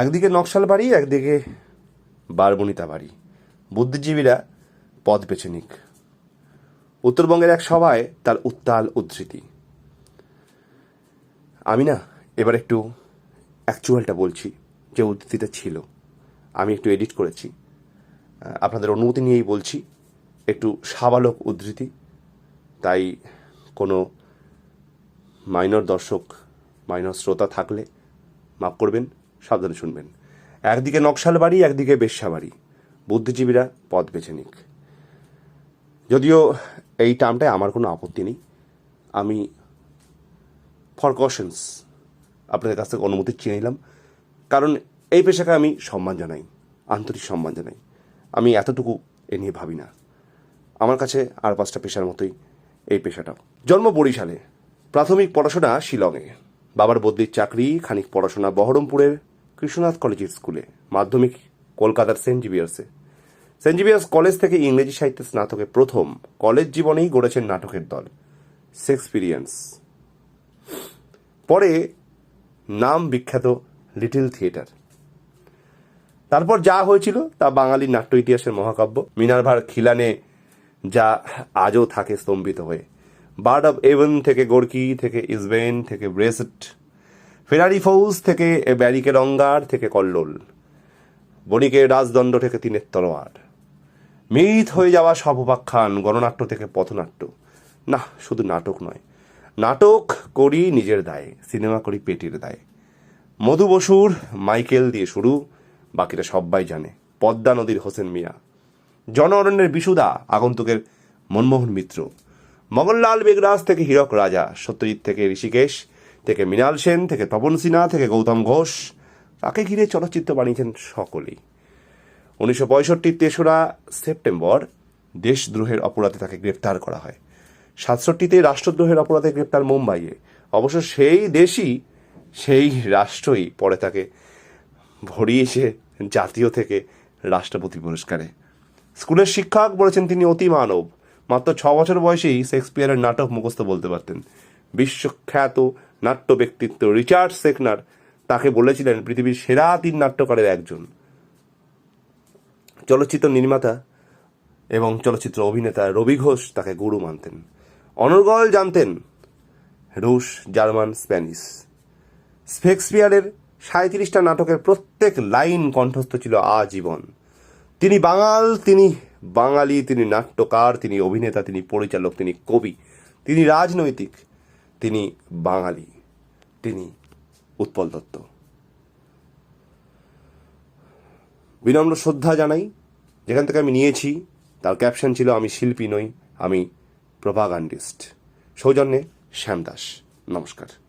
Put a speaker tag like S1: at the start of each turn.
S1: একদিকে নকশাল বাড়ি, একদিকে বারবনিতা বাড়ি। বুদ্ধিজীবীরা পথ বেছে নিক। উত্তরবঙ্গের এক সভায় তার উত্তাল উদ্ধৃতি। আমি না এবার একটু অ্যাকচুয়ালটা বলছি, যে উদ্ধৃতিটা ছিল। আমি একটু এডিট করেছি। আপনাদের অনুমতি নিয়েই বলছি, একটু সাবালক উদ্ধৃতি। তাই কোনো মাইনর দর্শক মাইনর শ্রোতা থাকলে মাফ করবেন। সাবধানে শুনবেন। একদিকে নকশাল বাড়ি, একদিকে বেশ্যা বাড়ি। বুদ্ধিজীবীরা পথ বেছে নিক। যদিও এই টার্মটায় আমার কোনো আপত্তি নেই, আমি ফর কশনস আপনাদের কাছ থেকে অনুমতি চেয়ে নিলাম। কারণ এই পেশাকে আমি সম্মান জানাই, আন্তরিক সম্মান জানাই। আমি এতটুকু এ নিয়ে ভাবি না। আমার কাছে আর পাঁচটা পেশার মতোই এই পেশাটাও জন্ম বরিশালে। প্রাথমিক পড়াশোনা শিলংয়ে। বাবার বদলির চাকরি, খানিক পড়াশোনা বহরমপুরের কৃষ্ণনাথ কলেজের স্কুলে, মাধ্যমিক কলকাতার সেন্ট জিভিয়ার্সে। সেন্ট জিভিয়ার্স কলেজ থেকে ইংরেজি সাহিত্যে স্নাতকে প্রথম কলেজ জীবনেই গড়েছেন নাটকের দল, শেক্সপিরিয়েন্স। পরে নাম বিখ্যাত লিটিল থিয়েটার। তারপর যা হয়েছিল তা বাঙালি নাট্য ইতিহাসের মহাকাব্য। মিনারভার খিলানে যা আজও থাকে স্তম্ভিত হয়ে। বার্ড অব এভেন থেকে গোর্কি থেকে ইসবেন থেকে ব্রেসেট ফেরারি ফৌজ থেকে ব্যারিকে রঙ্গার থেকে কল্লোল, বণিকের রাজদণ্ড থেকে তিনের তলোয়ার। মিথ হয়ে যাওয়া সব উপাখ্যান গণনাট্য থেকে পথনাট্য। না, শুধু নাটক নয়, নাটক করি নিজের দায়ে, সিনেমা করি পেটের দায়ে। মধু বসুর মাইকেল দিয়ে শুরু, বাকিটা সবাই জানে, পদ্মা নদীর হোসেন মিয়া। জন অরণ্যের বিশুদা আগন্তুকের মনমোহন মিত্র। মগনলাল বেগরাজ থেকে হীরক রাজা, সত্যজিৎ থেকে ঋষিকেশ থেকে মৃণাল সেন, থেকে তপন সিনহা, থেকে গৌতম ঘোষ, তাকে ঘিরে চলচ্চিত্র বানিয়েছেন সকলেই। উনিশশো পঁয়ষট্টির তেসরা সেপ্টেম্বর দেশদ্রোহের অপরাধে তাকে গ্রেপ্তার করা হয়। সাতষট্টিতে রাষ্ট্রদ্রোহের অপরাধে গ্রেপ্তার মুম্বাইয়ে। অবশ্য সেই দেশই, সেই রাষ্ট্রই পরে তাকে ভরিয়েছে জাতীয় থেকে রাষ্ট্রপতি পুরস্কারে। স্কুলের শিক্ষক বলেছেন তিনি অতি মানব। মাত্র ছ বছর বয়সেই শেক্সপিয়ারের নাটক মুখস্থ বলতে পারতেন। বিশ্বখ্যাত নাট্য ব্যক্তিত্ব রিচার্ড সেকনার, তাকে বলেছিলেন পৃথিবীর সেরা তিন নাট্যকারের একজন। চলচ্চিত্র নির্মাতা এবং চলচ্চিত্র অভিনেতা রবি ঘোষ তাকে গুরু মানতেন। অনর্গল জানতেন রুশ, জার্মান, স্প্যানিশ। শেক্সপিয়ারের সাঁত্রিশটা নাটকের প্রত্যেক লাইন কণ্ঠস্থ ছিল আজীবন। তিনি বাঙাল, তিনি বাঙালি, তিনি নাট্যকার, তিনি অভিনেতা, তিনি পরিচালক, তিনি কবি, তিনি রাজনৈতিক। তিনি বাঙালি, তিনি উৎপল দত্ত। বিনম্র শ্রদ্ধা জানাই, যেখান থেকে আমি নিয়েছি, তার ক্যাপশন ছিল, আমি শিল্পী নই, আমি প্রভাগান্ডিস্ট সৌজন্যে শ্যাম দাস নমস্কার।